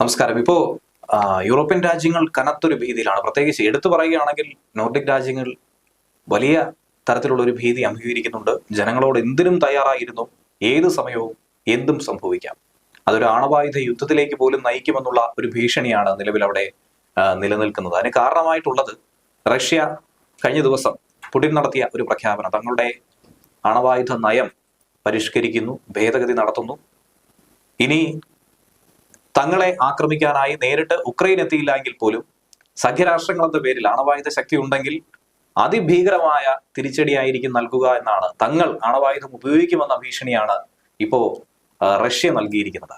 നമസ്കാരം. ഇപ്പോ യൂറോപ്യൻ രാജ്യങ്ങൾ കനത്തൊരു ഭീതിയിലാണ്. പ്രത്യേകിച്ച് എടുത്തു പറയുകയാണെങ്കിൽ നോർഡിക് രാജ്യങ്ങൾ വലിയ തരത്തിലുള്ള ഒരു ഭീതി അഭിമുഖീകരിക്കുന്നുണ്ട് ജനങ്ങളോട് എന്തിനും തയ്യാറായിരുന്നു. ഏത് സമയവും എന്തും സംഭവിക്കാം. അതൊരു ആണവായുധ യുദ്ധത്തിലേക്ക് പോലും നയിക്കുമെന്നുള്ള ഒരു ഭീഷണിയാണ് നിലവിൽ അവിടെ നിലനിൽക്കുന്നത്. അതിന് കാരണമായിട്ടുള്ളത് റഷ്യ കഴിഞ്ഞ ദിവസം പുടിൻ നടത്തിയ ഒരു പ്രഖ്യാപനം. തങ്ങളുടെ ആണവായുധ നയം പരിഷ്കരിക്കുന്നു ഭേദഗതി നടത്തുന്നു. ഇനി തങ്ങളെ ആക്രമിക്കാനായി നേരിട്ട് ഉക്രൈൻ എത്തിയില്ല എങ്കിൽ പോലും സഖ്യരാഷ്ട്രങ്ങളുടെ പേരിൽ അണവായുധ ശക്തി ഉണ്ടെങ്കിൽ അതിഭീകരമായ തിരിച്ചടിയായിരിക്കും നൽകുക എന്നാണ്. തങ്ങൾ അണവായുധം ഉപയോഗിക്കുമെന്ന ഭീഷണിയാണ് ഇപ്പോ റഷ്യ നൽകിയിരിക്കുന്നത്.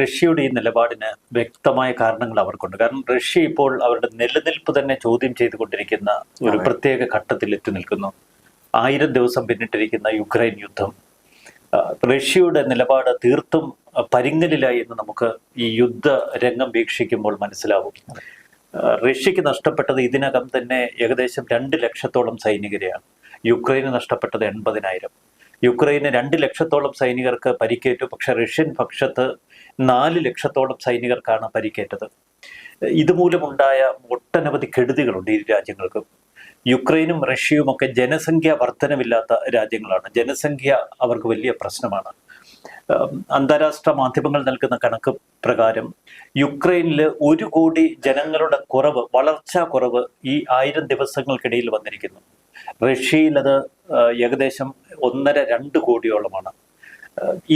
റഷ്യയുടെ ഈ നിലപാടിന് വ്യക്തമായ കാരണങ്ങൾ അവർക്കുണ്ട്. കാരണം റഷ്യ ഇപ്പോൾ അവരുടെ നിലനിൽപ്പ് തന്നെ ചോദ്യം ചെയ്തുകൊണ്ടിരിക്കുന്ന ഒരു പ്രത്യേക ഘട്ടത്തിൽ എത്തി നിൽക്കുന്നു. ആയിരം ദിവസം പിന്നിട്ടിരിക്കുന്ന യുക്രൈൻ യുദ്ധം റഷ്യയുടെ നിലപാട് തീർത്തും പരിങ്ങലിലായി എന്ന് നമുക്ക് ഈ യുദ്ധ രംഗം വീക്ഷിക്കുമ്പോൾ മനസ്സിലാവും. റഷ്യക്ക് നഷ്ടപ്പെട്ടത് ഇതിനകം തന്നെ ഏകദേശം രണ്ട് ലക്ഷത്തോളം സൈനികരെയാണ്. യുക്രൈന് നഷ്ടപ്പെട്ടത് എൺപതിനായിരം. യുക്രൈന് രണ്ട് ലക്ഷത്തോളം സൈനികർക്ക് പരിക്കേറ്റു. പക്ഷെ റഷ്യൻ പക്ഷത്ത് നാല് ലക്ഷത്തോളം സൈനികർക്കാണ് പരിക്കേറ്റത്. ഇതുമൂലമുണ്ടായ ഒട്ടനവധി കെടുതികളുണ്ട് ഈ രാജ്യങ്ങൾക്കും. യുക്രൈനും റഷ്യയും ഒക്കെ ജനസംഖ്യ വർധനമില്ലാത്ത രാജ്യങ്ങളാണ്. ജനസംഖ്യ അവർക്ക് വലിയ പ്രശ്നമാണ്. അന്താരാഷ്ട്ര മാധ്യമങ്ങൾ നൽകുന്ന കണക്ക് പ്രകാരം യുക്രൈനിൽ ഒരു കോടി ജനങ്ങളുടെ കുറവ് വളർച്ചാ കുറവ് ഈ ആയിരം ദിവസങ്ങൾക്കിടയിൽ വന്നിരിക്കുന്നു. റഷ്യയിൽ അത് ഏകദേശം ഒന്നര രണ്ട് കോടിയോളമാണ്.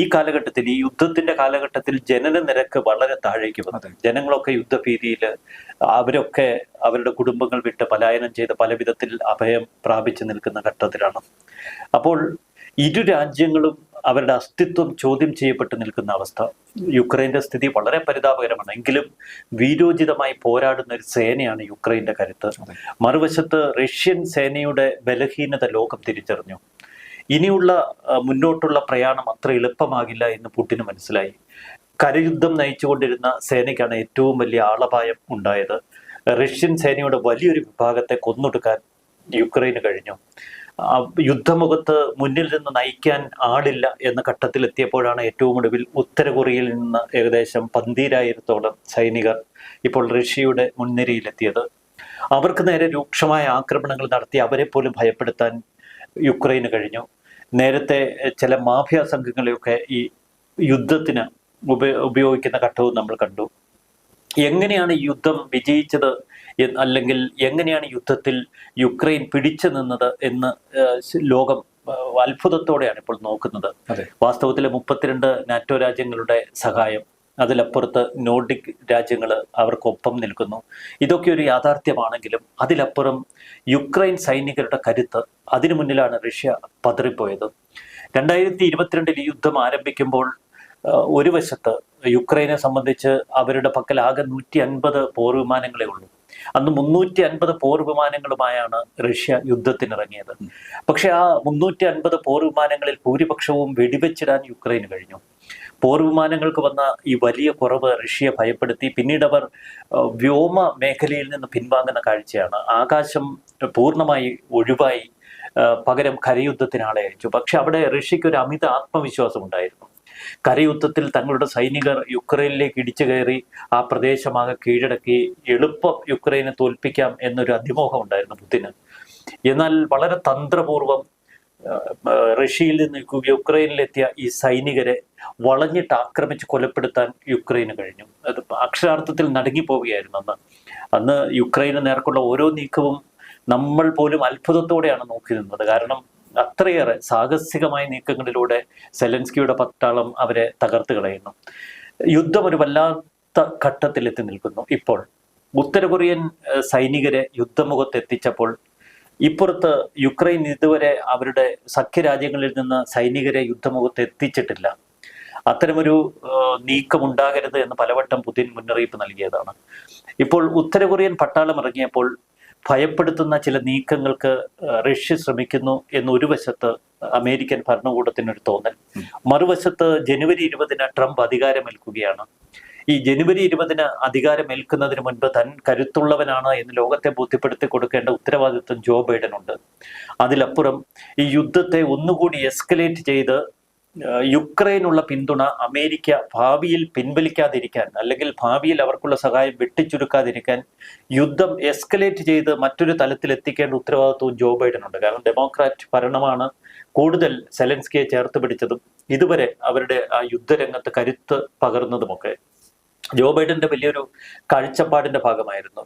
ഈ കാലഘട്ടത്തിൽ ഈ യുദ്ധത്തിന്റെ കാലഘട്ടത്തിൽ ജനന നിരക്ക് വളരെ താഴേക്ക് വന്നു. ജനങ്ങളൊക്കെ യുദ്ധഭീതിയിൽ അവരൊക്കെ അവരുടെ കുടുംബങ്ങൾ വിട്ട് പലായനം ചെയ്ത് പല വിധത്തിൽ അഭയം പ്രാപിച്ചു നിൽക്കുന്ന ഘട്ടത്തിലാണ്. അപ്പോൾ ഇരു രാജ്യങ്ങളും അവരുടെ അസ്തിത്വം ചോദ്യം ചെയ്യപ്പെട്ട് നിൽക്കുന്ന അവസ്ഥ. യുക്രൈന്റെ സ്ഥിതി വളരെ പരിതാപകരമാണ്. എങ്കിലും വീരോചിതമായി പോരാടുന്ന ഒരു സേനയാണ് യുക്രൈന്റെ കരുത്ത്. മറുവശത്ത് റഷ്യൻ സേനയുടെ ബലഹീനത ലോകം തിരിച്ചറിഞ്ഞു. ഇനിയുള്ള മുന്നോട്ടുള്ള പ്രയാണം അത്ര എളുപ്പമാകില്ല എന്ന് പുട്ടിന് മനസ്സിലായി. കരയുദ്ധം നയിച്ചുകൊണ്ടിരുന്ന സേനയ്ക്കാണ് ഏറ്റവും വലിയ ആളപായം ഉണ്ടായത്. റഷ്യൻ സേനയുടെ വലിയൊരു വിഭാഗത്തെ കൊന്നൊടുക്കാൻ യുക്രൈന് കഴിഞ്ഞു. യുദ്ധമുഖത്ത് മുന്നിൽ നിന്ന് നയിക്കാൻ ആളില്ല എന്ന ഘട്ടത്തിലെത്തിയപ്പോഴാണ് ഏറ്റവും ഒടുവിൽ ഉത്തര കൊറിയയിൽ നിന്ന് ഏകദേശം പന്തീരായിരത്തോളം സൈനികർ ഇപ്പോൾ റഷ്യയുടെ മുൻനിരയിലെത്തിയത്. അവർക്ക് നേരെ രൂക്ഷമായ ആക്രമണങ്ങൾ നടത്തി അവരെ പോലും ഭയപ്പെടുത്താൻ യുക്രൈന് കഴിഞ്ഞു. നേരത്തെ ചില മാഫിയ സംഘങ്ങളെയൊക്കെ ഈ യുദ്ധത്തിന് ഉപയോഗിക്കുന്ന ഘട്ടവും നമ്മൾ കണ്ടു. എങ്ങനെയാണ് യുദ്ധം വിജയിച്ചത് അല്ലെങ്കിൽ എങ്ങനെയാണ് യുദ്ധത്തിൽ യുക്രൈൻ പിടിച്ചു നിന്നത് എന്ന് ലോകം അത്ഭുതത്തോടെയാണ് ഇപ്പോൾ നോക്കുന്നത്. വാസ്തവത്തിൽ മുപ്പത്തിരണ്ട് നാറ്റോ രാജ്യങ്ങളുടെ സഹായം അതിലപ്പുറത്ത് നോർഡിക് രാജ്യങ്ങൾ അവർക്കൊപ്പം നിൽക്കുന്നു. ഇതൊക്കെ ഒരു യാഥാർത്ഥ്യമാണെങ്കിലും അതിലപ്പുറം യുക്രൈൻ സൈനികരുടെ കരുത്ത് അതിനു മുന്നിലാണ് റഷ്യ പതറിപ്പോയത്. രണ്ടായിരത്തി ഇരുപത്തിരണ്ടിൽ യുദ്ധം ആരംഭിക്കുമ്പോൾ ഒരു വശത്ത് യുക്രൈനെ സംബന്ധിച്ച് അവരുടെ പക്കൽ ആകെ നൂറ്റി അൻപത് പോർ വിമാനങ്ങളെ ഉള്ളൂ. അന്ന് മുന്നൂറ്റി അൻപത് പോർ വിമാനങ്ങളുമായാണ് റഷ്യ യുദ്ധത്തിനിറങ്ങിയത്. പക്ഷെ ആ മുന്നൂറ്റി അൻപത് പോർ വിമാനങ്ങളിൽ ഭൂരിപക്ഷവും വെടിവെച്ചിടാൻ യുക്രൈന് കഴിഞ്ഞു. പോർ വിമാനങ്ങൾക്ക് വന്ന ഈ വലിയ കുറവ് റഷ്യ ഭയപ്പെടുത്തി. പിന്നീട് അവർ വ്യോമ മേഖലയിൽ നിന്ന് പിൻവാങ്ങുന്ന കാഴ്ചയാണ്. ആകാശം പൂർണമായി ഒഴിവായി പകരം കരയുദ്ധത്തിന് ആളെ അയച്ചു. പക്ഷെ അവിടെ റഷ്യക്ക് ഒരു അമിത ആത്മവിശ്വാസം ഉണ്ടായിരുന്നു കരയുദ്ധത്തിൽ തങ്ങളുടെ സൈനികർ യുക്രൈനിലേക്ക് ഇടിച്ചു കയറി ആ പ്രദേശമാകെ കീഴടക്കി എളുപ്പം യുക്രൈനെ തോൽപ്പിക്കാം എന്നൊരു അതിമോഹം ഉണ്ടായിരുന്നു പുതിന്. എന്നാൽ വളരെ തന്ത്രപൂർവം റഷ്യയിൽ നിന്ന് യുക്രൈനിലെത്തിയ ഈ സൈനികരെ വളഞ്ഞിട്ട് ആക്രമിച്ച് കൊലപ്പെടുത്താൻ യുക്രൈന് കഴിഞ്ഞു. അത് അക്ഷരാർത്ഥത്തിൽ നടുങ്ങിപ്പോവുകയായിരുന്നു അന്ന്. അന്ന് യുക്രൈന് നേർക്കുള്ള ഓരോ നീക്കവും നമ്മൾ പോലും അത്ഭുതത്തോടെയാണ് നോക്കി നിന്നത്. കാരണം അത്രയേറെ സാഹസികമായ നീക്കങ്ങളിലൂടെ സെലൻസ്കിയുടെ പട്ടാളം അവരെ തകർത്ത് കളയുന്നു. യുദ്ധം ഒരു വല്ലാത്ത ഘട്ടത്തിലെത്തി നിൽക്കുന്നു. ഇപ്പോൾ ഉത്തര കൊറിയൻ സൈനികരെ യുദ്ധമുഖത്തെത്തിച്ചപ്പോൾ ഇപ്പുറത്ത് യുക്രൈൻ ഇതുവരെ അവരുടെ സഖ്യരാജ്യങ്ങളിൽ നിന്ന് സൈനികരെ യുദ്ധമുഖത്ത് എത്തിച്ചിട്ടില്ല അത്തരമൊരു നീക്കമുണ്ടാകരുത് എന്ന് പലവട്ടം പുതിൻ മുന്നറിയിപ്പ് നൽകിയതാണ്. ഇപ്പോൾ ഉത്തര കൊറിയൻ പട്ടാളം ഇറങ്ങിയപ്പോൾ ഭയപ്പെടുത്തുന്ന ചില നീക്കങ്ങൾക്ക് റഷ്യ ശ്രമിക്കുന്നു എന്നൊരു വശത്ത് അമേരിക്കൻ ഭരണകൂടത്തിനൊരു തോന്നൽ. മറുവശത്ത് ജനുവരി ഇരുപതിന് ട്രംപ് അധികാരമേൽക്കുകയാണ്. ഈ ജനുവരി ഇരുപതിന് അധികാരമേൽക്കുന്നതിന് മുൻപ് തൻ കരുത്തുള്ളവനാണ് എന്ന് ലോകത്തെ ബോധ്യപ്പെടുത്തി കൊടുക്കേണ്ട ഉത്തരവാദിത്വം ജോ ബൈഡൻ ഉണ്ട് അതിലപ്പുറം ഈ യുദ്ധത്തെ ഒന്നുകൂടി എസ്കലേറ്റ് ചെയ്ത് യുക്രൈനുള്ള പിന്തുണ അമേരിക്ക ഭാവിയിൽ പിൻവലിക്കാതിരിക്കാൻ അല്ലെങ്കിൽ ഭാവിയിൽ അവർക്കുള്ള സഹായം വെട്ടിച്ചുരുക്കാതിരിക്കാൻ യുദ്ധം എസ്കലേറ്റ് ചെയ്ത് മറ്റൊരു തലത്തിൽ എത്തിക്കേണ്ട ഉത്തരവാദിത്വവും ജോ ബൈഡനുണ്ട്. കാരണം ഡെമോക്രാറ്റ് ഭരണമാണ് കൂടുതൽ സെലൻസ്കിയെ ചേർത്ത് പിടിച്ചതും ഇതുവരെ അവരുടെ ആ യുദ്ധരംഗത്ത് കരുത്ത് പകർന്നതുമൊക്കെ. ജോ ബൈഡന്റെ വലിയൊരു കാഴ്ചപ്പാടിന്റെ ഭാഗമായിരുന്നു.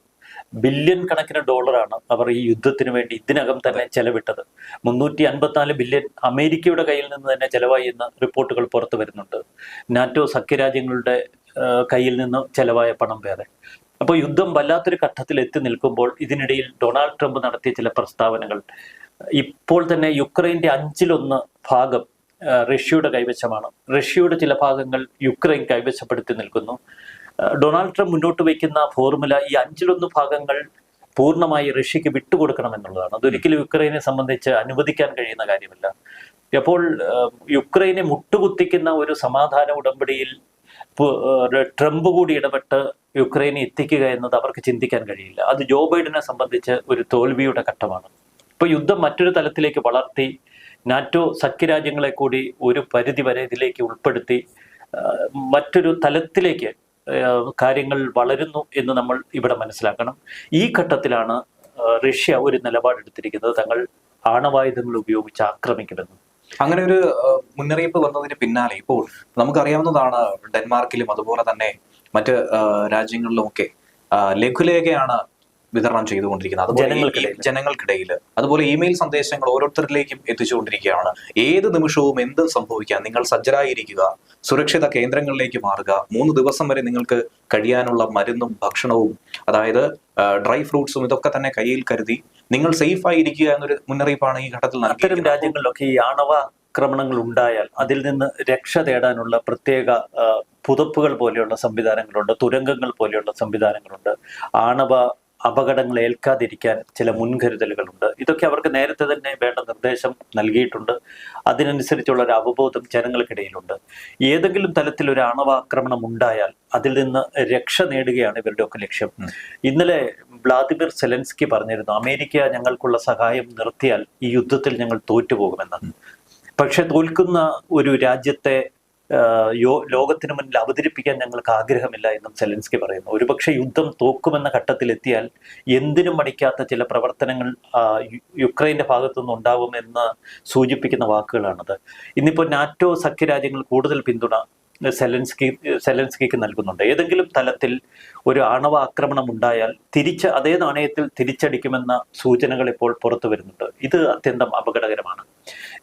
ബില്യൺ കണക്കിന് ഡോളറാണ് അവർ ഈ യുദ്ധത്തിന് വേണ്ടി ഇതിനകം തന്നെ ചെലവിട്ടത്. മുന്നൂറ്റി അൻപത്തിനാല് ബില്യൺ അമേരിക്കയുടെ കയ്യിൽ നിന്ന് തന്നെ ചെലവായി എന്ന റിപ്പോർട്ടുകൾ പുറത്തു വരുന്നുണ്ട്. നാറ്റോ സഖ്യരാജ്യങ്ങളുടെ കയ്യിൽ നിന്ന് ചെലവായ പണം വേറെ. അപ്പോൾ യുദ്ധം വല്ലാത്തൊരു ഘട്ടത്തിൽ എത്തി നിൽക്കുമ്പോൾ ഇതിനിടയിൽ ഡൊണാൾഡ് ട്രംപ് നടത്തിയ ചില പ്രസ്താവനകൾ ഇപ്പോൾ തന്നെ യുക്രൈന്റെ അഞ്ചിലൊന്ന് ഭാഗം റഷ്യയുടെ കൈവശമാണ്. റഷ്യയുടെ ചില ഭാഗങ്ങൾ യുക്രൈൻ കൈവശപ്പെടുത്തി നിൽക്കുന്നു. ഡൊണാൾഡ് ട്രംപ് മുന്നോട്ട് വയ്ക്കുന്ന ഫോർമുല ഈ അഞ്ചിലൊന്ന് ഭാഗങ്ങൾ പൂർണമായി റഷ്യക്ക് വിട്ടുകൊടുക്കണം എന്നുള്ളതാണ് അതൊരിക്കലും യുക്രൈനെ സംബന്ധിച്ച് അനുവദിക്കാൻ കഴിയുന്ന കാര്യമല്ല. അപ്പോൾ യുക്രൈനെ മുട്ടുകുത്തിക്കുന്ന ഒരു സമാധാന ഉടമ്പടിയിൽ ട്രംപ് കൂടി ഇടപെട്ട് യുക്രൈനെ എത്തിക്കുക എന്നത് അവർക്ക് ചിന്തിക്കാൻ കഴിയില്ല. അത് ജോ ബൈഡനെ സംബന്ധിച്ച് ഒരു തോൽവിയുടെ ഘട്ടമാണ്. ഇപ്പൊ യുദ്ധം മറ്റൊരു തലത്തിലേക്ക് വളർത്തി നാറ്റോ സഖ്യരാജ്യങ്ങളെ കൂടി ഒരു പരിധി വരെ ഇതിലേക്ക് ഉൾപ്പെടുത്തി മറ്റൊരു തലത്തിലേക്ക് കാര്യങ്ങൾ വളരുന്നു എന്ന് നമ്മൾ ഇവിടെ മനസ്സിലാക്കണം. ഈ ഘട്ടത്തിലാണ് റഷ്യ ഒരു നിലപാടെടുത്തിരിക്കുന്നത് തങ്ങൾ ആണവായുധങ്ങൾ ഉപയോഗിച്ച് ആക്രമിക്കുമെന്ന് അങ്ങനെ ഒരു മുന്നറിയിപ്പ് വന്നതിന് പിന്നാലെ ഇപ്പോൾ നമുക്കറിയാവുന്നതാണ് ഡെൻമാർക്കിലും അതുപോലെ തന്നെ മറ്റ് രാജ്യങ്ങളിലുമൊക്കെ. ലഘുലേഖയാണ് വിതരണം ചെയ്തുകൊണ്ടിരിക്കുന്നത്. അതുപോലെ ജനങ്ങൾക്കിടയിൽ. ജനങ്ങൾക്കിടയിൽ. അതുപോലെ ഇമെയിൽ സന്ദേശങ്ങൾ ഓരോരുത്തരിലേക്കും എത്തിച്ചുകൊണ്ടിരിക്കുകയാണ്. ഏത് നിമിഷവും എന്തും സംഭവിക്കാം? നിങ്ങൾ സജ്ജരായിരിക്കുക. സുരക്ഷിത കേന്ദ്രങ്ങളിലേക്ക് മാറുക. മൂന്ന് ദിവസം വരെ നിങ്ങൾക്ക് കഴിയാനുള്ള മരുന്നും ഭക്ഷണവും അതായത് ഡ്രൈ ഫ്രൂട്ട്സും ഇതൊക്കെ തന്നെ കയ്യിൽ കരുതി നിങ്ങൾ സേഫ് ആയിരിക്കുക എന്നൊരു മുന്നറിയിപ്പാണ് ഈ ഘട്ടത്തിൽ അത്തരം രാജ്യങ്ങളിലൊക്കെ ഈ ആണവ ആക്രമണങ്ങൾ ഉണ്ടായാൽ അതിൽ നിന്ന് രക്ഷ തേടാനുള്ള പ്രത്യേക പുതപ്പുകൾ പോലെയുള്ള സംവിധാനങ്ങളുണ്ട് തുരങ്കങ്ങൾ പോലെയുള്ള സംവിധാനങ്ങളുണ്ട്. ആണവ അപകടങ്ങൾ ഏൽക്കാതിരിക്കാൻ ചില മുൻകരുതലുകളുണ്ട്. ഇതൊക്കെ അവർക്ക് നേരത്തെ തന്നെ വേണ്ട നിർദ്ദേശം നൽകിയിട്ടുണ്ട്. അതിനനുസരിച്ചുള്ള ഒരു അവബോധം ജനങ്ങൾക്കിടയിലുണ്ട്. ഏതെങ്കിലും തലത്തിൽ ഒരു ആണവാക്രമണം ഉണ്ടായാൽ അതിൽ നിന്ന് രക്ഷ നേടുകയാണ് ഇവരുടെയൊക്കെ ലക്ഷ്യം. ഇന്നലെ വ്ളാദിമിർ സെലൻസ്കി പറഞ്ഞിരുന്നു അമേരിക്ക ഞങ്ങൾക്കുള്ള സഹായം നിർത്തിയാൽ ഈ യുദ്ധത്തിൽ ഞങ്ങൾ തോറ്റുപോകുമെന്ന്. പക്ഷെ തോൽക്കുന്ന ഒരു രാജ്യത്തെ ലോകത്തിന് മുന്നിൽ അവതരിപ്പിക്കാൻ ഞങ്ങൾക്ക് ആഗ്രഹമില്ല എന്നും സെലൻസ്കി പറയുന്നു. ഒരുപക്ഷെ യുദ്ധം തോക്കുമെന്ന ഘട്ടത്തിലെത്തിയാൽ എന്തിനും മടിക്കാത്ത ചില പ്രവർത്തനങ്ങൾ യുക്രൈന്റെ ഭാഗത്തുനിന്ന് ഉണ്ടാവുമെന്ന് സൂചിപ്പിക്കുന്ന വാക്കുകളാണത്. ഇന്നിപ്പോൾ നാറ്റോ സഖ്യരാജ്യങ്ങൾ കൂടുതൽ പിന്തുണ സെലൻസ്കി സെലൻസ്കിക്ക് നൽകുന്നുണ്ട്. ഏതെങ്കിലും തലത്തിൽ ഒരു ആണവ ആക്രമണം ഉണ്ടായാൽ തിരിച്ച് അതേ നാണയത്തിൽ തിരിച്ചടിക്കുമെന്ന സൂചനകൾ ഇപ്പോൾ പുറത്തു വരുന്നുണ്ട്. ഇത് അത്യന്തം അപകടകരമാണ്.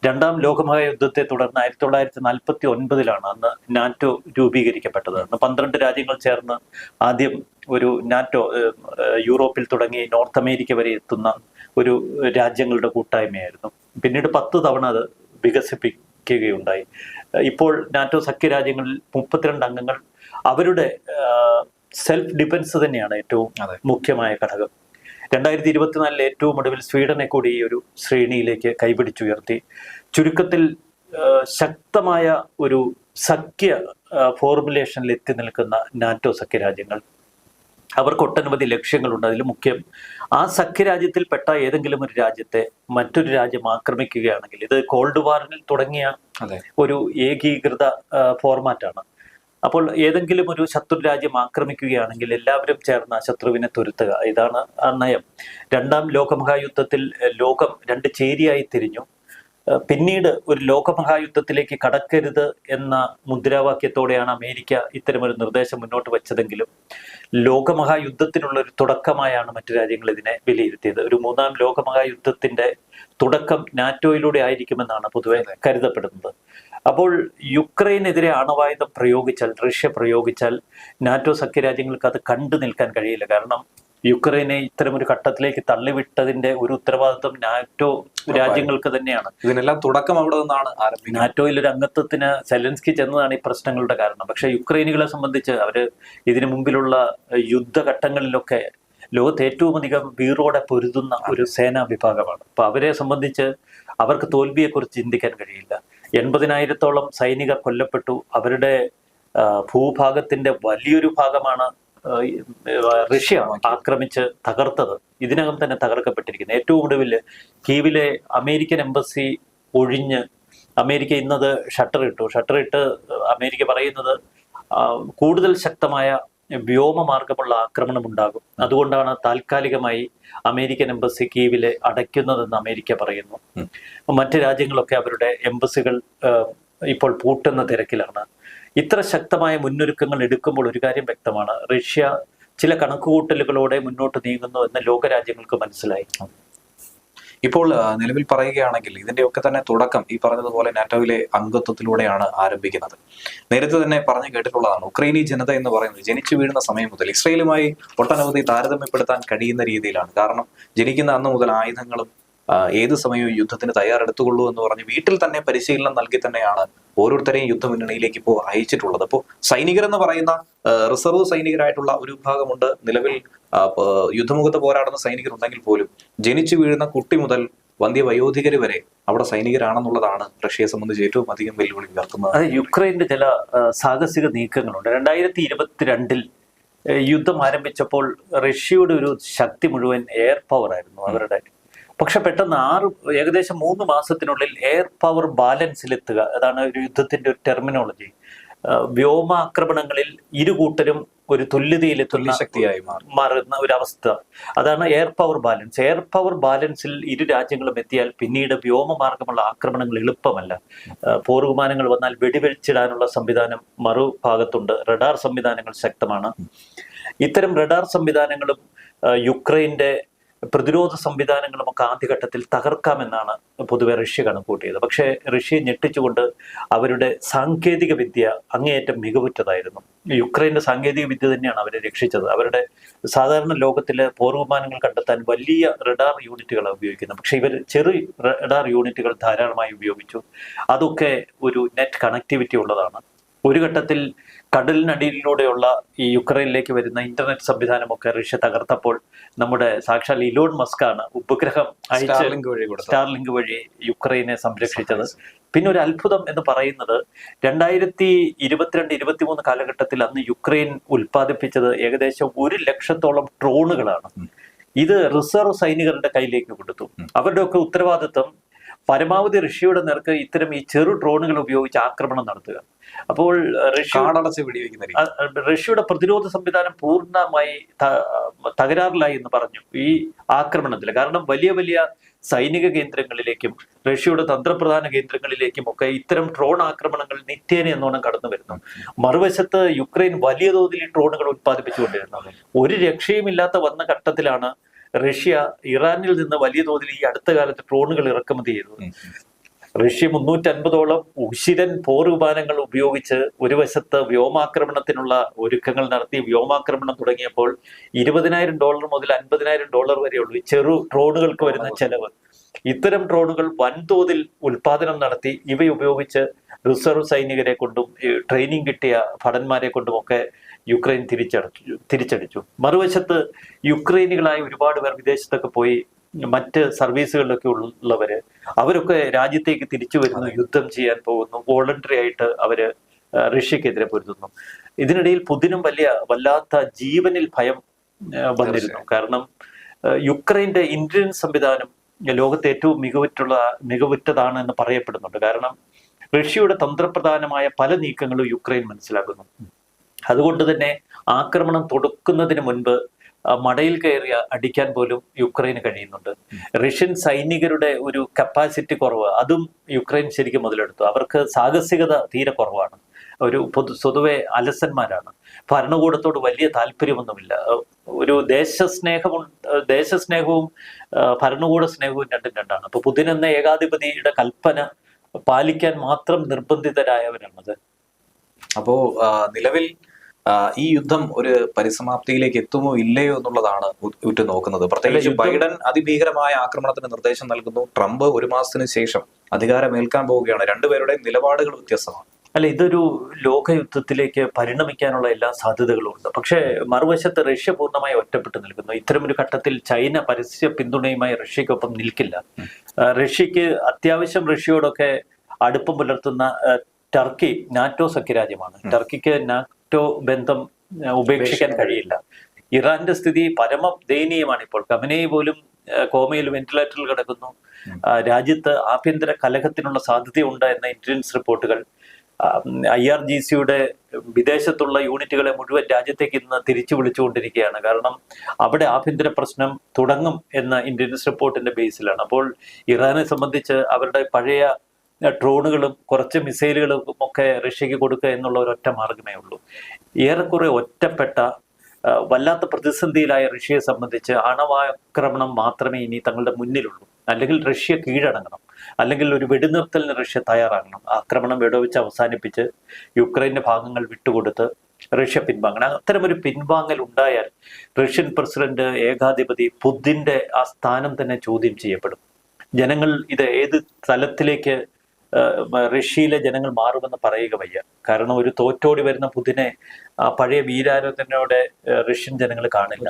രണ്ടാം ലോകമഹായുദ്ധത്തെ തുടർന്ന് ആയിരത്തി തൊള്ളായിരത്തി നാൽപ്പത്തി ഒൻപതിലാണ് അന്ന് നാറ്റോ രൂപീകരിക്കപ്പെട്ടത്. അന്ന് പന്ത്രണ്ട് രാജ്യങ്ങൾ ചേർന്ന് ആദ്യം ഒരു നാറ്റോ യൂറോപ്പിൽ തുടങ്ങി നോർത്ത് അമേരിക്ക വരെ എത്തുന്ന ഒരു രാജ്യങ്ങളുടെ കൂട്ടായ്മയായിരുന്നു. പിന്നീട് പത്ത് തവണ അത് വികസിപ്പിക്കുകയുണ്ടായി. ഇപ്പോൾ നാറ്റോ സഖ്യരാജ്യങ്ങളിൽ മുപ്പത്തിരണ്ട് അംഗങ്ങൾ അവരുടെ സെൽഫ് ഡിഫൻസ് തന്നെയാണ് ഏറ്റവും മുഖ്യമായ ഘടകം. രണ്ടായിരത്തി ഇരുപത്തിനാലിൽ ഏറ്റവും ഒടുവിൽ സ്വീഡനെ കൂടി ഈ ഒരു ശ്രേണിയിലേക്ക് കൈപിടിച്ചുയർത്തി. ചുരുക്കത്തിൽ ശക്തമായ ഒരു സഖ്യ ഫോർമുലേഷനിൽ എത്തി നിൽക്കുന്ന നാറ്റോ സഖ്യരാജ്യങ്ങൾ. അവർക്ക് ഒട്ടനവധി ലക്ഷ്യങ്ങളുണ്ട്. അതിൽ മുഖ്യം ആ സഖ്യരാജ്യത്തിൽപ്പെട്ട ഏതെങ്കിലും ഒരു രാജ്യത്തെ മറ്റൊരു രാജ്യം ആക്രമിക്കുകയാണെങ്കിൽ ഇത് കോൾഡ് വാറിൽ തുടങ്ങിയ ഒരു ഏകീകൃത ഫോർമാറ്റാണ് അപ്പോൾ ഏതെങ്കിലും ഒരു ശത്രു രാജ്യം ആക്രമിക്കുകയാണെങ്കിൽ എല്ലാവരും ചേർന്ന് ശത്രുവിനെ തുരുത്തുക. ഇതാണ് നയം. രണ്ടാം ലോകമഹായുദ്ധത്തിൽ ലോകം രണ്ട് ചേരിയായി തിരിഞ്ഞു. പിന്നീട് ഒരു ലോകമഹായുദ്ധത്തിലേക്ക് കടക്കരുത് എന്ന മുദ്രാവാക്യത്തോടെയാണ് അമേരിക്ക ഇത്തരമൊരു നിർദ്ദേശം മുന്നോട്ട് വെച്ചതെങ്കിലും ലോകമഹായുദ്ധത്തിനുള്ള ഒരു തുടക്കമായാണ് മറ്റു രാജ്യങ്ങൾ ഇതിനെ വിലയിരുത്തിയത്. ഒരു മൂന്നാം ലോകമഹായുദ്ധത്തിന്റെ തുടക്കം നാറ്റോയിലൂടെ ആയിരിക്കുമെന്നാണ് പൊതുവെ കരുതപ്പെടുന്നത്. അപ്പോൾ യുക്രൈനെതിരെ ആണവായുധം പ്രയോഗിച്ചാൽ റഷ്യ പ്രയോഗിച്ചാൽ നാറ്റോ സഖ്യരാജ്യങ്ങൾക്ക് അത് കണ്ടു നിൽക്കാൻ കഴിയില്ല. കാരണം യുക്രൈനെ ഇത്തരമൊരു ഘട്ടത്തിലേക്ക് തള്ളിവിട്ടതിന്റെ ഒരു ഉത്തരവാദിത്വം നാറ്റോ രാജ്യങ്ങൾക്ക് തന്നെയാണ്. ഇതിനെല്ലാം തുടക്കം അവിടെ നിന്നാണ് ആരംഭിക്കുന്നത്. നാറ്റോയിൽ ഒരു അംഗത്വത്തിന് സെലൻസ്കി ചെന്നതാണ് ഈ പ്രശ്നങ്ങളുടെ കാരണം. പക്ഷെ യുക്രൈനികളെ സംബന്ധിച്ച് അവർ ഇതിനു മുമ്പിലുള്ള യുദ്ധഘട്ടങ്ങളിലൊക്കെ ലോകത്ത് ഏറ്റവും അധികം വീറോടെ പൊരുതുന്ന ഒരു സേനാ വിഭാഗമാണ്. അപ്പൊ അവരെ സംബന്ധിച്ച് അവർക്ക് തോൽവിയെക്കുറിച്ച് ചിന്തിക്കാൻ കഴിയില്ല. എൺപതിനായിരത്തോളം സൈനികർ കൊല്ലപ്പെട്ടു. അവരുടെ ഭൂഭാഗത്തിന്റെ വലിയൊരു ഭാഗമാണ് റഷ്യ ആക്രമിച്ച് തകർത്തത്. ഇതിനകം തന്നെ തകർക്കപ്പെട്ടിരിക്കുന്നു. ഏറ്റവും ഒടുവിൽ കീവിലെ അമേരിക്കൻ എംബസി ഒഴിഞ്ഞ് അമേരിക്ക ഇന്നത് ഷട്ടർ ഇട്ടു ഷട്ടർ ഇട്ട് അമേരിക്ക പറയുന്നത് കൂടുതൽ ശക്തമായ വ്യോമമാർഗമുള്ള ആക്രമണം ഉണ്ടാകും അതുകൊണ്ടാണ് താൽക്കാലികമായി അമേരിക്കൻ എംബസി കീവിലെ അടയ്ക്കുന്നതെന്ന് അമേരിക്ക പറയുന്നു. മറ്റു മറ്റ് രാജ്യങ്ങളൊക്കെ അവരുടെ എംബസികൾ ഇപ്പോൾ പൂട്ടുന്ന തിരക്കിലാണ്. ഇത്ര ശക്തമായ മുന്നൊരുക്കങ്ങൾ എടുക്കുമ്പോൾ ഒരു കാര്യം വ്യക്തമാണ്. റഷ്യ ചില കണക്കുകൂട്ടലുകളോടെ മുന്നോട്ട് നീങ്ങുന്നു എന്ന് ലോകരാജ്യങ്ങൾക്ക് മനസ്സിലായി. ഇപ്പോൾ നിലവിൽ പറയുകയാണെങ്കിൽ ഇതിന്റെയൊക്കെ തന്നെ തുടക്കം ഈ പറഞ്ഞതുപോലെ നാറ്റോയിലെ അംഗത്വത്തിലൂടെയാണ് ആരംഭിക്കുന്നത്. നേരത്തെ തന്നെ പറഞ്ഞു കേട്ടിട്ടുള്ളതാണ് ഉക്രൈനി ജനത എന്ന് പറയുന്നത് ജനിച്ചു വീഴുന്ന സമയം മുതൽ ഇസ്രയേലുമായി ഒട്ടനവധി താരതമ്യപ്പെടുത്താൻ കഴിയുന്ന രീതിയിലാണ്. കാരണം ജനിക്കുന്ന അന്ന് മുതൽ ആയുധങ്ങളും ഏത് സമയവും യുദ്ധത്തിന് തയ്യാറെടുത്തുകൊള്ളൂ എന്ന് പറഞ്ഞ് വീട്ടിൽ തന്നെ പരിശീലനം നൽകി തന്നെയാണ് ഓരോരുത്തരെയും യുദ്ധമുന്നണിയിലേക്ക് ഇപ്പോൾ അയച്ചിട്ടുള്ളത്. അപ്പോൾ സൈനികരെന്ന് പറയുന്ന റിസർവ് സൈനികരായിട്ടുള്ള ഒരു വിഭാഗമുണ്ട്. നിലവിൽ യുദ്ധമുഖത്ത് പോരാടുന്ന സൈനികരുണ്ടെങ്കിൽ പോലും ജനിച്ചു വീഴുന്ന കുട്ടി മുതൽ വന്ധ്യ വയോധികർ വരെ അവിടെ സൈനികരാണെന്നുള്ളതാണ് റഷ്യയെ സംബന്ധിച്ച് ഏറ്റവും അധികം വെല്ലുവിളി ഉയർത്തുന്നത്. അത് യുക്രൈന്റെ ചില സാഹസിക നീക്കങ്ങളുണ്ട്. രണ്ടായിരത്തി ഇരുപത്തിരണ്ടിൽ യുദ്ധം ആരംഭിച്ചപ്പോൾ റഷ്യയുടെ ഒരു ശക്തി മുഴുവൻ എയർ പവർ ആയിരുന്നു അവരുടെ പക്ഷെ പെട്ടെന്ന് ആറ് ഏകദേശം മൂന്ന് മാസത്തിനുള്ളിൽ എയർ പവർ ബാലൻസിലെത്തുക അതാണ് ഒരു യുദ്ധത്തിന്റെ ഒരു ടെർമിനോളജി വ്യോമാക്രമണങ്ങളിൽ ഇരു കൂട്ടരും ഒരു തുല്യതയിലെത്തുന്ന ശക്തിയായി മാറി. മാറുന്ന ഒരു അവസ്ഥ അതാണ് air power balance air power ബാലൻസിൽ ഇരു രാജ്യങ്ങളും എത്തിയാൽ പിന്നീട് വ്യോമമാർഗമുള്ള ആക്രമണങ്ങൾ എളുപ്പമല്ല. പോർ പോർവിമാനങ്ങൾ വന്നാൽ വെടിവെച്ചിടാനുള്ള സംവിധാനം മറുഭാഗത്തുണ്ട്. റഡാർ സംവിധാനങ്ങൾ ശക്തമാണ്. ഇത്തരം റഡാർ സംവിധാനങ്ങളും യുക്രൈന്റെ പ്രതിരോധ സംവിധാനങ്ങളും ഒക്കെ ആദ്യഘട്ടത്തിൽ തകർക്കാമെന്നാണ് പൊതുവെ റഷ്യ കണക്കൂട്ടിയത്. പക്ഷേ റഷ്യയെ ഞെട്ടിച്ചുകൊണ്ട് അവരുടെ സാങ്കേതിക വിദ്യ അങ്ങേയറ്റം മികവുറ്റതായിരുന്നു. യുക്രൈന്റെ സാങ്കേതിക വിദ്യ തന്നെയാണ് അവരെ രക്ഷിച്ചത്. അവരുടെ സാധാരണ ലോകത്തിലെ പോർവിമാനങ്ങൾ കണ്ടെത്താൻ വലിയ റഡാർ യൂണിറ്റുകളാണ് ഉപയോഗിക്കുന്നത്. പക്ഷേ ഇവർ ചെറു റഡാർ യൂണിറ്റുകൾ ധാരാളമായി ഉപയോഗിച്ചു. അതൊക്കെ ഒരു നെറ്റ് കണക്ടിവിറ്റി ഉള്ളതാണ്. ഒരു ഘട്ടത്തിൽ കടലിനടിയിലൂടെയുള്ള ഈ യുക്രൈനിലേക്ക് വരുന്ന ഇന്റർനെറ്റ് സംവിധാനമൊക്കെ റഷ്യ തകർത്തപ്പോൾ നമ്മുടെ സാക്ഷാൽ ഇലോൺ മസ്കാണ് ഉപഗ്രഹം അയച്ച് സ്റ്റാർലിങ്ക് വഴി യുക്രൈനെ സംരക്ഷിച്ചത്. പിന്നെ ഒരു അത്ഭുതം എന്ന് പറയുന്നത് രണ്ടായിരത്തി ഇരുപത്തിരണ്ട് ഇരുപത്തിമൂന്ന് കാലഘട്ടത്തിൽ അന്ന് യുക്രൈൻ ഉൽപ്പാദിപ്പിച്ചത് ഏകദേശം ഒരു ലക്ഷത്തോളം ഡ്രോണുകളാണ്. ഇത് റിസർവ് സൈനികരുടെ കയ്യിലേക്ക് കൊടുത്തു. അവരുടെയൊക്കെ ഉത്തരവാദിത്വം പരമാവധി റഷ്യയുടെ നേർക്ക് ഇത്തരം ഈ ചെറു ഡ്രോണുകൾ ഉപയോഗിച്ച് ആക്രമണം നടത്തുക. അപ്പോൾ റഷ്യ റഷ്യയുടെ പ്രതിരോധ സംവിധാനം പൂർണമായി തകരാറിലായി എന്ന് പറഞ്ഞു ഈ ആക്രമണത്തിൽ. കാരണം വലിയ വലിയ സൈനിക കേന്ദ്രങ്ങളിലേക്കും റഷ്യയുടെ തന്ത്രപ്രധാന കേന്ദ്രങ്ങളിലേക്കും ഒക്കെ ഇത്തരം ഡ്രോൺ ആക്രമണങ്ങൾ നിത്യേന എന്നോണം കടന്നു വരുന്നു. മറുവശത്ത് യുക്രൈൻ വലിയ തോതിൽ ഈ ഡ്രോണുകൾ ഉത്പാദിപ്പിച്ചുകൊണ്ടിരുന്നു. ഒരു രക്ഷയുമില്ലാത്ത വന്ന ഘട്ടത്തിലാണ് റഷ്യ ഇറാനിൽ നിന്ന് വലിയ തോതിൽ ഈ അടുത്ത കാലത്ത് ഡ്രോണുകൾ ഇറക്കുമതി ചെയ്തത്. റഷ്യ മുന്നൂറ്റി അൻപതോളം ഉശിരൻ പോർ വിമാനങ്ങൾ ഉപയോഗിച്ച് ഒരു വശത്ത് വ്യോമാക്രമണത്തിനുള്ള ഒരുക്കങ്ങൾ നടത്തി വ്യോമാക്രമണം തുടങ്ങിയപ്പോൾ ഇരുപതിനായിരം ഡോളർ മുതൽ അൻപതിനായിരം ഡോളർ വരെയുള്ളൂ. ചെറു ഡ്രോണുകൾക്ക് വരുന്ന ചെലവ്. ഇത്തരം ഡ്രോണുകൾ വൻതോതിൽ ഉൽപാദനം നടത്തി ഇവ ഉപയോഗിച്ച് റിസർവ് സൈനികരെ കൊണ്ടും ട്രെയിനിങ് കിട്ടിയ ഭടന്മാരെ കൊണ്ടും ഒക്കെ യുക്രൈൻ തിരിച്ചടച്ചു തിരിച്ചടിച്ചു. മറുവശത്ത് യുക്രൈനികളായ ഒരുപാട് പേർ വിദേശത്തൊക്കെ പോയി മറ്റ് സർവീസുകളിലൊക്കെ ഉള്ളവര് അവരൊക്കെ രാജ്യത്തേക്ക് തിരിച്ചു വരുന്നു യുദ്ധം ചെയ്യാൻ പോകുന്നു വോളണ്ടറി ആയിട്ട് അവർ റഷ്യക്കെതിരെ പൊരുതുന്നു. ഇതിനിടയിൽ പുതിനും വലിയ വല്ലാത്ത ജീവനിൽ ഭയം വന്നിരുന്നു. കാരണം യുക്രൈന്റെ ഇന്ത്യൻ സംവിധാനം ലോകത്തെ ഏറ്റവും മികവുറ്റുള്ള മികവുറ്റതാണ് എന്ന് പറയപ്പെടുന്നുണ്ട്. കാരണം റഷ്യയുടെ തന്ത്രപ്രധാനമായ പല നീക്കങ്ങളും യുക്രൈൻ മനസ്സിലാക്കുന്നു. അതുകൊണ്ട് തന്നെ ആക്രമണം തുടക്കുന്നതിന് മുൻപ് മടയിൽ കയറി അടിക്കാൻ പോലും യുക്രൈന് കഴിയുന്നുണ്ട്. റഷ്യൻ സൈനികരുടെ ഒരു കപ്പാസിറ്റി കുറവ് അതും യുക്രൈൻ ശരിക്കും മുതലെടുത്തു. അവർക്ക് സാഹസികത തീരെ കുറവാണ്. ഒരു പൊതു സ്വതുവെ അലസന്മാരാണ്. ഭരണകൂടത്തോട് വലിയ താല്പര്യമൊന്നുമില്ല. ഒരു ദേശസ്നേഹവും ദേശസ്നേഹവും ഭരണകൂട സ്നേഹവും രണ്ടും രണ്ടാണ്. അപ്പൊ പുതിൻ എന്ന ഏകാധിപതിയുടെ കൽപ്പന പാലിക്കാൻ മാത്രം നിർബന്ധിതരായവരാണത്. അപ്പോ നിലവിൽ ഈ യുദ്ധം ഒരു പരിസമാപ്തിയിലേക്ക് എത്തുമോ ഇല്ലയോ എന്നുള്ളതാണ് ഉറ്റു നോക്കുന്നത് പ്രത്യേകിച്ച് ബൈഡൻ അതിഭീകരമായ ആക്രമണത്തിന് നിർദ്ദേശം നൽകുന്നു. ട്രംപ് ഒരു മാസത്തിന് ശേഷം അധികാരമേൽക്കാൻ പോവുകയാണ്. രണ്ടുപേരുടെയും നിലപാടുകൾ വ്യത്യസ്തമാണ്. അല്ല ഇതൊരു ലോകയുദ്ധത്തിലേക്ക് പരിണമിക്കാനുള്ള എല്ലാ സാധ്യതകളും ഉണ്ട് പക്ഷേ മറുവശത്ത് റഷ്യ പൂർണമായി ഒറ്റപ്പെട്ടു നിൽക്കുന്നു. ഇത്തരമൊരു ഘട്ടത്തിൽ ചൈന പരസ്യ പിന്തുണയുമായി റഷ്യക്കൊപ്പം നിൽക്കില്ല. റഷ്യക്ക് അത്യാവശ്യം റഷ്യയോടൊക്കെ അടുപ്പം പുലർത്തുന്ന ടർക്കി നാറ്റോ സഖ്യരാജ്യമാണ്. ടർക്കിക്ക് നാറ്റോ ബന്ധം ഉപേക്ഷിക്കാൻ കഴിയില്ല. ഇറാന്റെ സ്ഥിതി പരമ ദയനീയമാണ് ഇപ്പോൾ. കമനയെ പോലും കോമയിൽ വെന്റിലേറ്ററിൽ കിടക്കുന്നു. രാജ്യത്ത് ആഭ്യന്തര കലഹത്തിനുള്ള സാധ്യതയുണ്ട് എന്ന ഇന്റലിജൻസ് റിപ്പോർട്ടുകൾ. ഐ ആർ ജി സിയുടെ വിദേശത്തുള്ള യൂണിറ്റുകളെ മുഴുവൻ രാജ്യത്തേക്ക് ഇന്ന് തിരിച്ചു വിളിച്ചുകൊണ്ടിരിക്കുകയാണ്. കാരണം അവിടെ ആഭ്യന്തര പ്രശ്നം തുടങ്ങും എന്ന ഇന്റലിജൻസ് റിപ്പോർട്ടിന്റെ ബേസിലാണ്. അപ്പോൾ ഇറാനെ സംബന്ധിച്ച് അവരുടെ പഴയ ഡ്രോണുകളും കുറച്ച് മിസൈലുകളും ഒക്കെ റഷ്യക്ക് കൊടുക്കുക എന്നുള്ള ഒരൊറ്റ മാർഗമേ ഉള്ളൂ. ഏറെക്കുറെ ഒറ്റപ്പെട്ട വല്ലാത്ത പ്രതിസന്ധിയിലായ റഷ്യയെ സംബന്ധിച്ച് ആണവാക്രമണം മാത്രമേ ഇനി തങ്ങളുടെ മുന്നിലുള്ളൂ. അല്ലെങ്കിൽ റഷ്യ കീഴടങ്ങണം. അല്ലെങ്കിൽ ഒരു വെടിനിർത്തലിന് റഷ്യ തയ്യാറാകണം. ആക്രമണം വെടിവെച്ച് അവസാനിപ്പിച്ച് യുക്രൈന്റെ ഭാഗങ്ങൾ വിട്ടുകൊടുത്ത് റഷ്യ പിൻവാങ്ങണം. അത്തരമൊരു പിൻവാങ്ങൽ ഉണ്ടായാൽ റഷ്യൻ പ്രസിഡന്റ് ഏകാധിപതി പുതിന്റെ ആ സ്ഥാനം തന്നെ ചോദ്യം ചെയ്യപ്പെടും. ജനങ്ങൾ ഇത് ഏത് തലത്തിലേക്ക് റഷ്യയിലെ ജനങ്ങൾ മാറുമെന്ന് പറയുക വയ്യ. കാരണം ഒരു തോറ്റോടി വരുന്ന പുതിനെ ആ പഴയ വീരാരോധനയോടെ റഷ്യൻ ജനങ്ങൾ കാണില്ല.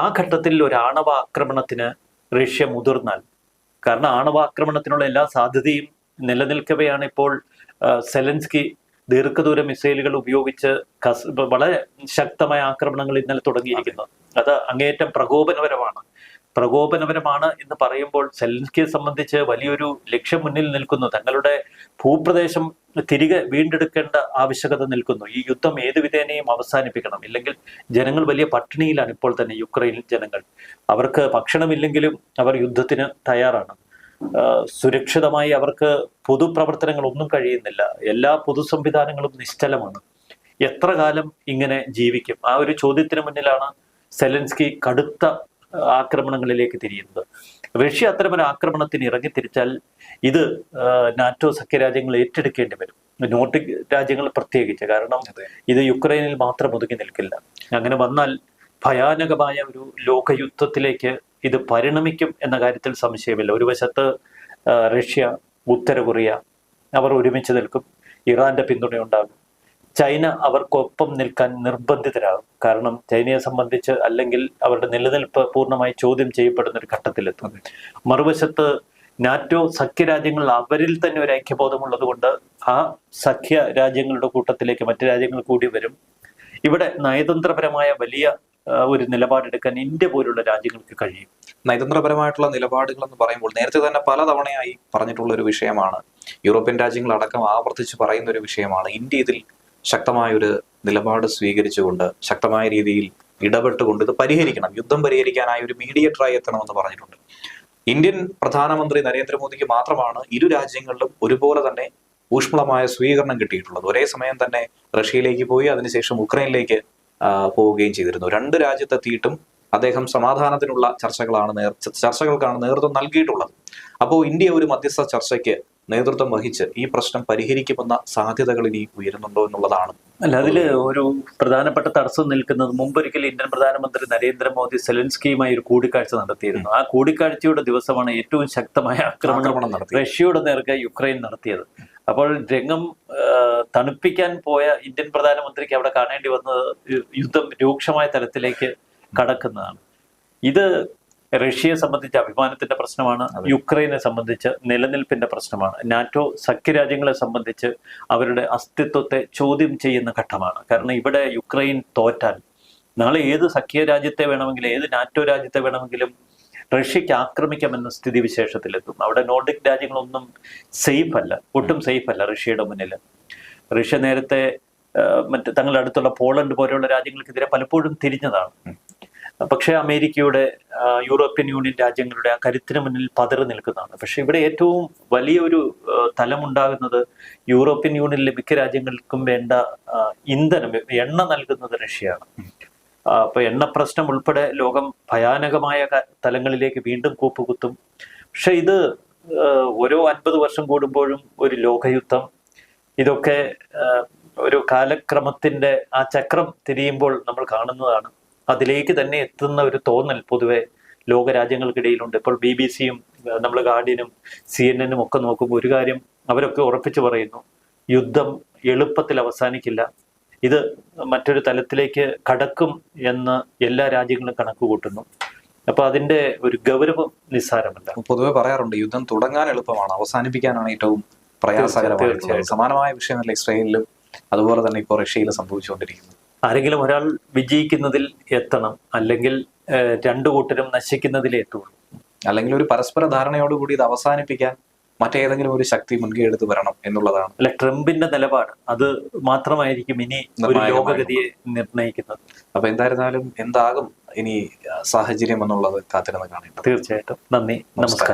ആ ഘട്ടത്തിൽ ഒരു ആണവ ആക്രമണത്തിന് റഷ്യ മുതിർന്നാൽ കാരണം ആണവ ആക്രമണത്തിനുള്ള എല്ലാ സാധ്യതയും നിലനിൽക്കവെയാണ് ഇപ്പോൾ സെലൻസ്കി ദീർഘദൂര മിസൈലുകൾ ഉപയോഗിച്ച് കസ് വളരെ ശക്തമായ ആക്രമണങ്ങൾ ഇന്നലെ തുടങ്ങിയിരിക്കുന്നത് അത് അങ്ങേയറ്റം പ്രകോപനപരമാണ്. പ്രകോപനപരമാണ് എന്ന് പറയുമ്പോൾ സെലൻസ്കിയെ സംബന്ധിച്ച് വലിയൊരു ലക്ഷ്യം മുന്നിൽ നിൽക്കുന്നു. തങ്ങളുടെ ഭൂപ്രദേശം തിരികെ വീണ്ടെടുക്കേണ്ട ആവശ്യകത നിൽക്കുന്നു. ഈ യുദ്ധം ഏത് വിധേനയും അവസാനിപ്പിക്കണം. ഇല്ലെങ്കിൽ ജനങ്ങൾ വലിയ പട്ടിണിയിലാണ് ഇപ്പോൾ തന്നെ യുക്രൈൻ ജനങ്ങൾ. അവർക്ക് ഭക്ഷണമില്ലെങ്കിലും അവർ യുദ്ധത്തിന് തയ്യാറാണ്. സുരക്ഷിതമായി അവർക്ക് പൊതുപ്രവർത്തനങ്ങൾ ഒന്നും കഴിയുന്നില്ല. എല്ലാ പൊതു സംവിധാനങ്ങളും നിശ്ചലമാണ്. എത്ര കാലം ഇങ്ങനെ ജീവിക്കും? ആ ഒരു ചോദ്യത്തിന് മുന്നിലാണ് സെലൻസ്കി കടുത്ത ആക്രമണങ്ങളിലേക്ക് തിരിയുന്നത്. റഷ്യ അത്തരമൊരു ആക്രമണത്തിന് ഇറങ്ങി തിരിച്ചാൽ ഇത് നാറ്റോ സഖ്യരാജ്യങ്ങൾ ഏറ്റെടുക്കേണ്ടി വരും. നോർഡിക് രാജ്യങ്ങൾ പ്രത്യേകിച്ച്. കാരണം ഇത് യുക്രൈനിൽ മാത്രം ഒതുങ്ങി നിൽക്കില്ല. അങ്ങനെ വന്നാൽ ഭയാനകമായ ഒരു ലോകയുദ്ധത്തിലേക്ക് ഇത് പരിണമിക്കും എന്ന കാര്യത്തിൽ സംശയമില്ല. ഒരു വശത്ത് റഷ്യ ഉത്തര കൊറിയ അവർ ഒരുമിച്ച് നിൽക്കും. ഇറാന്റെ പിന്തുണയുണ്ടാകും. ചൈന അവർക്കൊപ്പം നിൽക്കാൻ നിർബന്ധിതരാകും. കാരണം ചൈനയെ സംബന്ധിച്ച് അല്ലെങ്കിൽ അവരുടെ നിലനിൽപ്പ് പൂർണമായി ചോദ്യം ചെയ്യപ്പെടുന്ന ഒരു ഘട്ടത്തിലെത്തും. മറുവശത്ത് നാറ്റോ സഖ്യരാജ്യങ്ങൾ അവരിൽ തന്നെ ഒരു ഐക്യബോധമുള്ളത് കൊണ്ട് ആ സഖ്യ രാജ്യങ്ങളുടെ കൂട്ടത്തിലേക്ക് മറ്റു രാജ്യങ്ങൾ കൂടി വരും. ഇവിടെ നയതന്ത്രപരമായ വലിയ ഒരു നിലപാടെടുക്കാൻ ഇന്ത്യ പോലുള്ള രാജ്യങ്ങൾക്ക് കഴിയും. നയതന്ത്രപരമായിട്ടുള്ള നിലപാടുകൾ എന്ന് പറയുമ്പോൾ നേരത്തെ തന്നെ പലതവണയായി പറഞ്ഞിട്ടുള്ള ഒരു വിഷയമാണ്. യൂറോപ്യൻ രാജ്യങ്ങൾ അടക്കം ആവർത്തിച്ച് പറയുന്ന ഒരു വിഷയമാണ്. ഇന്ത്യ ഇതിൽ ശക്തമായ ഒരു നിലപാട് സ്വീകരിച്ചുകൊണ്ട് ശക്തമായ രീതിയിൽ ഇടപെട്ടുകൊണ്ട് ഇത് പരിഹരിക്കണം. യുദ്ധം പരിഹരിക്കാനായി ഒരു മീഡിയേറ്ററായി എത്തണമെന്ന് പറഞ്ഞിട്ടുണ്ട്. ഇന്ത്യൻ പ്രധാനമന്ത്രി നരേന്ദ്രമോദിക്ക് മാത്രമാണ് ഇരു രാജ്യങ്ങളിലും ഒരുപോലെ തന്നെ ഊഷ്മളമായ സ്വീകരണം കിട്ടിയിട്ടുള്ളത്. ഒരേ സമയം തന്നെ റഷ്യയിലേക്ക് പോയി അതിനുശേഷം ഉക്രൈനിലേക്ക് പോവുകയും ചെയ്തിരുന്നു. രണ്ട് രാജ്യത്തെത്തിയിട്ടും അദ്ദേഹം സമാധാനത്തിനുള്ള ചർച്ചകളാണ് നേർ ചർച്ചകൾക്കാണ് നേതൃത്വം നൽകിയിട്ടുള്ളത്. അപ്പോൾ ഇന്ത്യ ഒരു മധ്യസ്ഥ ചർച്ചയ്ക്ക് നേതൃത്വം വഹിച്ച് ഈ പ്രശ്നം പരിഹരിക്കുമെന്ന സാധ്യതകൾ ഇനി ഉയരുന്നുണ്ടോ എന്നുള്ളതാണ്. അല്ല അതിൽ ഒരു പ്രധാനപ്പെട്ട തടസ്സം നിൽക്കുന്നത് മുമ്പൊരിക്കൽ ഇന്ത്യൻ പ്രധാനമന്ത്രി നരേന്ദ്രമോദി സെലൻസ്കിയുമായി ഒരു കൂടിക്കാഴ്ച നടത്തിയിരുന്നു. ആ കൂടിക്കാഴ്ചയുടെ ദിവസമാണ് ഏറ്റവും ശക്തമായ ആക്രമണം നടത്തി റഷ്യയുടെ നേർക്ക് യുക്രൈൻ നടത്തിയത്. അപ്പോൾ രംഗം തണുപ്പിക്കാൻ പോയ ഇന്ത്യൻ പ്രധാനമന്ത്രിക്ക് അവിടെ കാണേണ്ടി വന്നത് യുദ്ധം രൂക്ഷമായ തലത്തിലേക്ക് കടക്കുന്നതാണ്. ഇത് റഷ്യയെ സംബന്ധിച്ച് അഭിമാനത്തിന്റെ പ്രശ്നമാണ് യുക്രൈനെ സംബന്ധിച്ച് നിലനിൽപ്പിന്റെ പ്രശ്നമാണ് നാറ്റോ സഖ്യരാജ്യങ്ങളെ സംബന്ധിച്ച് അവരുടെ അസ്തിത്വത്തെ ചോദ്യം ചെയ്യുന്ന ഘട്ടമാണ്. കാരണം ഇവിടെ യുക്രൈൻ തോറ്റാൽ നാളെ ഏത് സഖ്യ രാജ്യത്തെ വേണമെങ്കിലും ഏത് നാറ്റോ രാജ്യത്തെ വേണമെങ്കിലും റഷ്യക്ക് ആക്രമിക്കാമെന്ന സ്ഥിതിവിശേഷത്തിലെത്തും അവിടെ നോർഡിക് രാജ്യങ്ങളൊന്നും സേഫ് അല്ല ഒട്ടും സേഫ് അല്ല റഷ്യയുടെ മുന്നിൽ. റഷ്യ നേരത്തെ മറ്റ് തങ്ങളുടെ അടുത്തുള്ള പോളണ്ട് പോലെയുള്ള രാജ്യങ്ങൾക്കെതിരെ പലപ്പോഴും തിരിഞ്ഞതാണ്. പക്ഷേ അമേരിക്കയുടെ യൂറോപ്യൻ യൂണിയൻ രാജ്യങ്ങളുടെ ആ കരുത്തിന് മുന്നിൽ പതറി നിൽക്കുന്നതാണ്. പക്ഷെ ഇവിടെ ഏറ്റവും വലിയൊരു തലമുണ്ടാകുന്നത് യൂറോപ്യൻ യൂണിയനിലെ മിക്ക രാജ്യങ്ങൾക്കും വേണ്ട ഇന്ധനം എണ്ണ നൽകുന്നത് റഷ്യയാണ്. അപ്പോൾ അപ്പൊ എണ്ണ പ്രശ്നം ഉൾപ്പെടെ ലോകം ഭയാനകമായ തലങ്ങളിലേക്ക് വീണ്ടും കൂപ്പുകുത്തും. പക്ഷെ ഇത് ഓരോ അൻപത് വർഷം കൂടുമ്പോഴും ഒരു ലോകയുദ്ധം. ഇതൊക്കെ ഒരു കാലക്രമത്തിന്റെ ആ ചക്രം തിരിയുമ്പോൾ നമ്മൾ കാണുന്നതാണ്. അതിലേക്ക് തന്നെ എത്തുന്ന ഒരു തോന്നൽ പൊതുവെ ലോകരാജ്യങ്ങൾക്കിടയിലുണ്ട്. ഇപ്പോൾ ബി ബി സിയും നമ്മൾ ഗാർഡിയനും സി എൻ എനും ഒക്കെ നോക്കുമ്പോൾ ഒരു കാര്യം അവരൊക്കെ ഉറപ്പിച്ചു പറയുന്നു. യുദ്ധം എളുപ്പത്തിൽ അവസാനിക്കില്ല. ഇത് മറ്റൊരു തലത്തിലേക്ക് കടക്കും എന്ന് എല്ലാ രാജ്യങ്ങളും കണക്ക് കൂട്ടുന്നു അപ്പൊ അതിന്റെ ഒരു ഗൗരവം നിസ്സാരമല്ല. പൊതുവെ പറയാറുണ്ട് യുദ്ധം തുടങ്ങാൻ എളുപ്പമാണ് അവസാനിപ്പിക്കാനാണ് ഏറ്റവും പ്രയാസകരമായിട്ടുള്ളത്. സമാനമായ വിഷയമല്ല ഇസ്രയേലിലും അതുപോലെ തന്നെ ഇപ്പോൾ റഷ്യയിലും സംഭവിച്ചുകൊണ്ടിരിക്കുന്നത് ആരെങ്കിലും ഒരാൾ വിജയിക്കുന്നതിൽ എത്തണം. അല്ലെങ്കിൽ രണ്ടു കൂട്ടരും നശിക്കുന്നതിലേ എത്തുള്ളൂ. അല്ലെങ്കിൽ ഒരു പരസ്പര ധാരണയോടുകൂടി ഇത് അവസാനിപ്പിക്കാൻ മറ്റേതെങ്കിലും ഒരു ശക്തി മുൻകൈ എടുത്ത് വരണം എന്നുള്ളതാണ്. അല്ല ട്രംപിന്റെ നിലപാട്. അത് മാത്രമായിരിക്കും ഇനി ഒരു ലോകഗതിയെ നിർണയിക്കുന്നത് അപ്പൊ എന്തായിരുന്നാലും എന്താകും ഇനി സാഹചര്യം എന്നുള്ളത് കാത്തിരുന്ന് കാണേണ്ടത്. തീർച്ചയായിട്ടും. നന്ദി. നമസ്കാരം.